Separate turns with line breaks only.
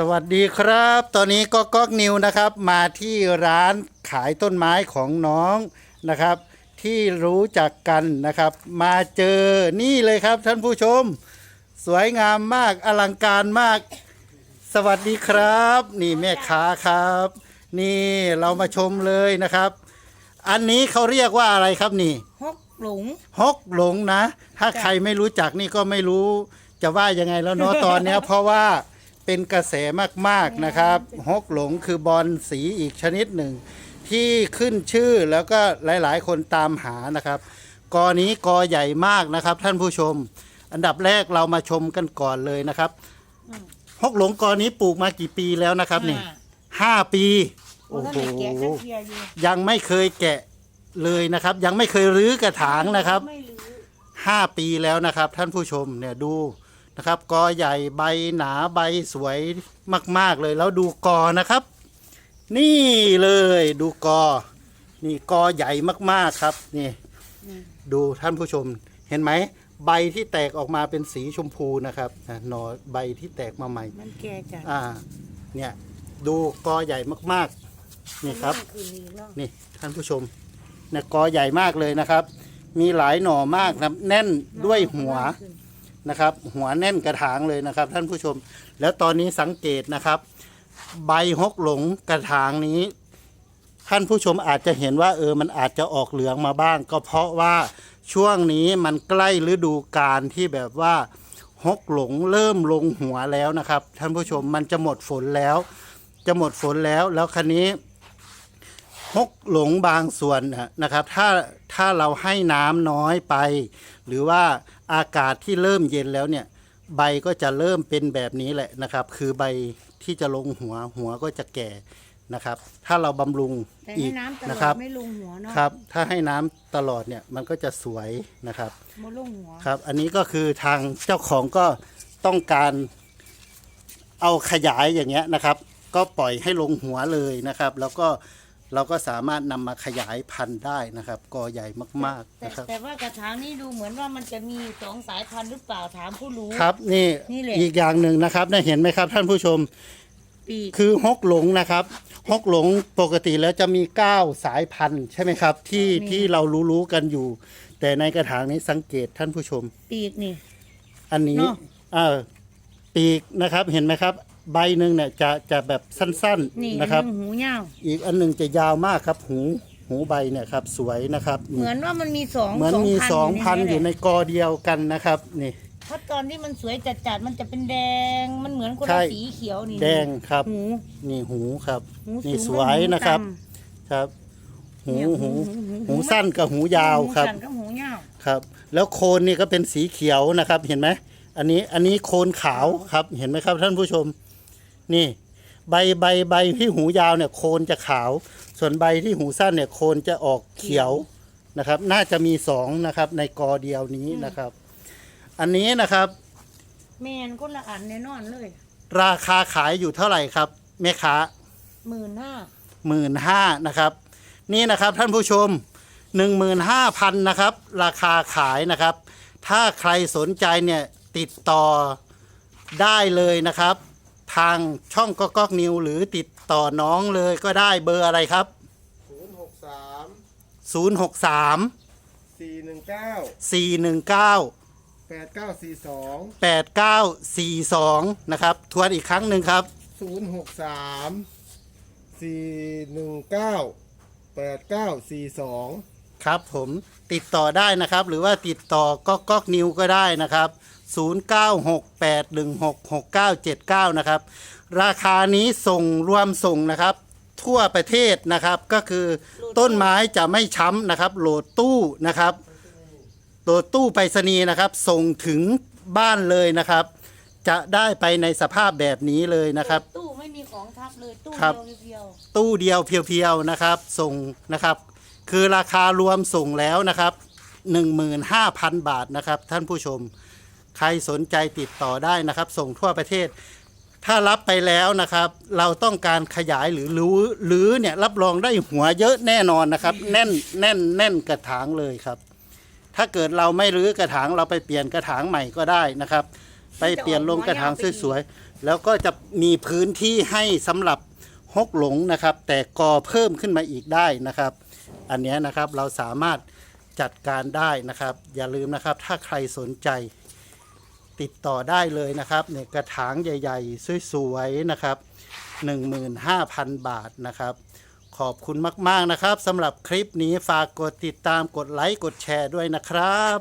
สวัสดีครับ ตอนนี้ก็ก๊อกนิวนะครับ มาที่ร้านขายต้นไม้ของน้องนะครับ ที่รู้จักกันนะครับ มาเจอนี่เลยครับท่านผู้ชม สวยงามมากอลังการมาก สวัสดีครับ นี่แม่ค้าครับ นี่เรามาชมเลยนะครับ อันนี้เขาเรียกว่าอะไรครับนี่
ฮกหลง
ฮกหลงนะ ถ้าใครไม่รู้จักนี่ก็ไม่รู้จะว่ายังไงแล้วเนาะตอนเนี้ยเพราะว่า เป็นกระแสมากๆนะครับฮกหลงคือบอลสีอีกชนิดหนึ่ง ที่ขึ้นชื่อแล้วก็หลายๆ คนตามหานะครับ กอนี้กอใหญ่มากนะครับท่านผู้ชม อันดับแรกเรามาชมกันก่อนเลยนะครับฮกหลงกอนี้ปลูกมากี่ปีแล้วนะครับนี่ห้าปี
โอ้
โอ้
โห
โห
แกะสักเทียอยู่
ยังไม่เคยแกะเลยนะครับ ยังไม่เคยรื้อกระถางนะครับ
ไม่รู้
ห้าปีแล้วนะครับ ท่านผู้ชมเนี่ยดู นะครับกอใหญ่ใบหนาใบสวยมาก ๆเลยแล้วดูกอนะครับ นี่เลยดูกอ นี่กอใหญ่มากๆครับนี่ดูท่านผู้ชมเห็นไหมใบที่แตกออกมาเป็นสีชมพูนะครับนะหนอใบที่แตกมาใหม่
มันแก่จัด
อ่า เนี่ย ดูกอใหญ่มากๆ นี่ครับ
คืนนี้เนาะ
นี่ท่านผู้ชมเนี่ยกอใหญ่มากเลยนะครับ มีหลายหน่อมากนะครับ แน่นด้วยหัวน นะครับ หัวแน่นกระถางเลยนะครับ ท่านผู้ชม แล้วตอนนี้สังเกตนะครับ ใบฮกหลงกระถางนี้ ท่านผู้ชมอาจจะเห็นว่าเออมันอาจจะออกเหลืองมาบ้าง ก็เพราะว่าช่วงนี้มันใกล้ฤดูกาลที่แบบว่าฮกหลงเริ่มลงหัวแล้วนะครับ ท่านผู้ชมมันจะหมดฝนแล้ว จะหมดฝนแล้วแล้วคันนี้ ฮกหลงบางส่วนน่ะนะครับ ถ้าถ้าเราให้น้ำน้อยไป หรือว่าอากาศที่เริ่มเย็นแล้วเนี่ย ใบก็จะเริ่มเป็นแบบนี้แหละนะครับ คือใบที่จะลงหัวหัวก็จะแก่นะครับ ถ้าเราบำรุง
แต่
อี
ให้
ก
น้ำตล
นะ
อ
ครั
ด
บ
ไม่ลงหัวเนาะ
ครับ ถ้าให้น้ำตลอดเนี่ยมันก็จะสวยนะครับ
ไม่ลงหัว
ครับ อันนี้ก็คือทางเจ้าของก็ต้องการเอาขยายอย่างเงี้ยนะครับ ก็ปล่อยให้ลงหัวเลยนะครับ แล้วก็ เราก็สามารถนำมาขยายพันธุ์ได้นะครับกอใหญ่มากๆ
แต่
นะครับ
แต่ว่ากระถางนี้ดูเหมือนว่ามันจะมีสองสายพันธุ์หรือเปล่าถามผู้รู้
ครับนี่
นี่แหละ
อีกอย่างหนึ่งนะครับเนี่ยเห็นไหมครับท่านผู้ชม
ปีก
คือฮกหลงนะครับฮกหลงปกติแล้วจะมี 9 สายพันธุ์ใช่ไหมครับ ที่ที่เรารู้ๆกันอยู่ แต่ในกระถางนี้สังเกตท่านผู้ชม
ปีกนี่
อันนี้
เนอะ
เออปีกนะครับเห็นไหมครับ ใบหนึ่งเนี่ยจะจะแบบสั้น
นี่
ๆนะครับ
อัหูยาว
อีกอันหนึ่งจะยาวมากครับหูหูใบเนี่ยครับสวยนะครับ
เหมือนว่ามันมีสอง
เหมือนมีสองพันอยู่ใน
แหละ
กอเดียวกันนะครับนี่
เพราะตอนที่มันสวยจัดๆมันจะเป็นแดงมันเหมือนคน
ใช่
ละสีเขียวนี่
แดงครับ
หู
นี่หูครับ
หู
นี่
สูง
สวยนะครับ
หูต่
ครับำหู
เนี่ย
หู
หู
หูสั้นกับหูยาวครับ
หูสั้นกับหูยาว
ครับแล้วโคนนี่ก็เป็นสีเขียวนะครับเห็นไหมอันนี้อันนี้โคนขาวครับเห็นไหมครับท่านผู้ชม นี่ ใบใบใบที่หูยาวเนี่ยโคนจะขาว ส่วนใบที่หูสั้นเนี่ยโคนจะออกเขียวนะครับ น่าจะมีสองนะครับในกอเดียวนี้นะครับ อันนี้นะครับ
แมนคนละอันแน่นอนเลย
ราคาขายอยู่เท่าไหร่ครับแม่ค้า
หมื่นห้า
หมื่นห้านะครับ นี่นะครับท่านผู้ชมหนึ่งหมื่นห้าพันนะครับ ราคาขายนะครับ ถ้าใครสนใจเนี่ยติดต่อได้เลยนะครับ ทางช่องก็ก๊อกนิวหรือติดต่อน้องเลยก็ได้เบอร์อะไรครับ
ศูนย์หกสาม
063
สี่หนึ่งเก้า
419
แปดเก้าสี่สอง
8942 นะครับ ทวนอีกครั้งหนึ่งครับ
ศูนย์หกสามสี่หนึ่งเก้าแปดเก้าสี่สอง
ครับผมติดต่อได้นะครับ หรือว่าติดต่อก๊อกก๊อกนิวก็ได้นะครับ 0968166979 นะครับ ราคานี้ส่งรวมส่งนะครับ ทั่วประเทศนะครับก็คือต้นไม้จะไม่ช้ำนะครับ โหลดตู้นะครับ โหลดตู้ไปรษณีย์นะครับ ส่งถึงบ้านเลยนะครับ จะได้ไปในสภาพแบบนี้เลยนะครับ
ตู้ไม่มีของทับเลยตู้
ครับ
เดียว
ตู้เดียวเพียวๆนะครับ ส่งนะครับ คือราคารวมส่งแล้วนะครับ 15,000 บาทนะครับ ท่านผู้ชม ใครสนใจติดต่อได้นะครับ ส่งทั่วประเทศ ถ้ารับไปแล้วนะครับ เราต้องการขยายหรือรู้หรือเนี่ยรับรองได้หัวเยอะแน่นอนนะครับ แน่นแน่นแน่นกระถางเลยครับ ถ้าเกิดเราไม่รื้อกระถางเราไปเปลี่ยนกระถางใหม่ก็ได้นะครับ ไปเปลี่ยนลงกระถางสวยๆแล้วก็จะมีพื้นที่ให้สำหรับฮกหลงนะครับ แต่กอเพิ่มขึ้นมาอีกได้นะครับ อันนี้นะครับเราสามารถจัดการได้นะครับ อย่าลืมนะครับถ้าใครสนใจติดต่อได้เลยนะครับเนี่ยกระถางใหญ่ ๆ สวยๆนะครับ 15,000 บาทนะครับ ขอบคุณมาก ๆ นะครับสำหรับคลิปนี้ฝากกดติดตามกดไลค์กดแชร์ด้วยนะครับ